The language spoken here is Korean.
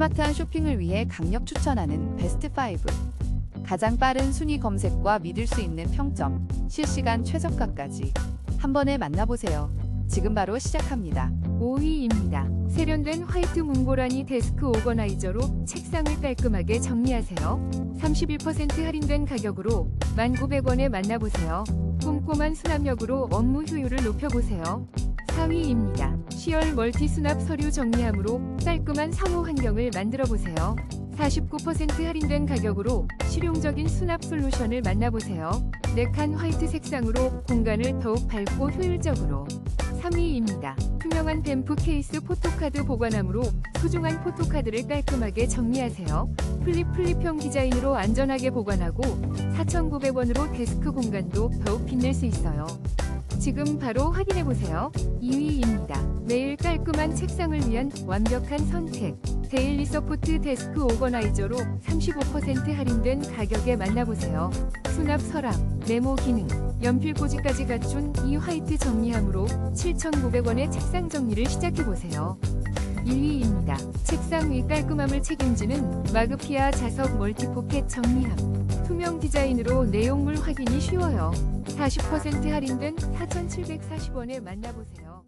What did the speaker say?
스마트한 쇼핑을 위해 강력 추천하는 베스트 5. 가장 빠른 순위 검색과 믿을 수 있는 평점, 실시간 최저가까지 한 번에 만나보세요. 지금 바로 시작합니다. 5위입니다. 세련된 화이트 문고라니 데스크 오거나이저로 책상을 깔끔하게 정리하세요. 31% 할인된 가격으로 1,900원에 만나보세요. 꼼꼼한 수납력으로 업무 효율을 높여보세요. 4위입니다. 시얼 멀티 수납 서류 정리함으로 깔끔한 사무 환경을 만들어 보세요. 49% 할인된 가격으로 실용적인 수납 솔루션을 만나보세요. 네칸 화이트 색상으로 공간을 더욱 밝고 효율적으로 3위입니다. 투명한 뱀프 케이스 포토카드 보관함으로 소중한 포토카드를 깔끔하게 정리하세요. 플립 플립형 디자인으로 안전하게 보관하고 4,900원으로 데스크 공간도 더욱 빛낼 수 있어요. 지금 바로 확인해 보세요. 2위입니다. 매일 깔끔한 책상을 위한 완벽한 선택. 데일리 서포트 데스크 오거나이저로 35% 할인된 가격에 만나보세요. 수납 서랍, 메모 기능, 연필 꽂이까지 갖춘 이 화이트 정리함으로 7,900원의 책상 정리를 시작해 보세요. 1위입니다. 책상 위 깔끔함을 책임지는 마그피아 자석 멀티포켓 정리함. 투명 디자인으로 내용물 확인이 쉬워요. 40% 할인된 4,740원에 만나보세요.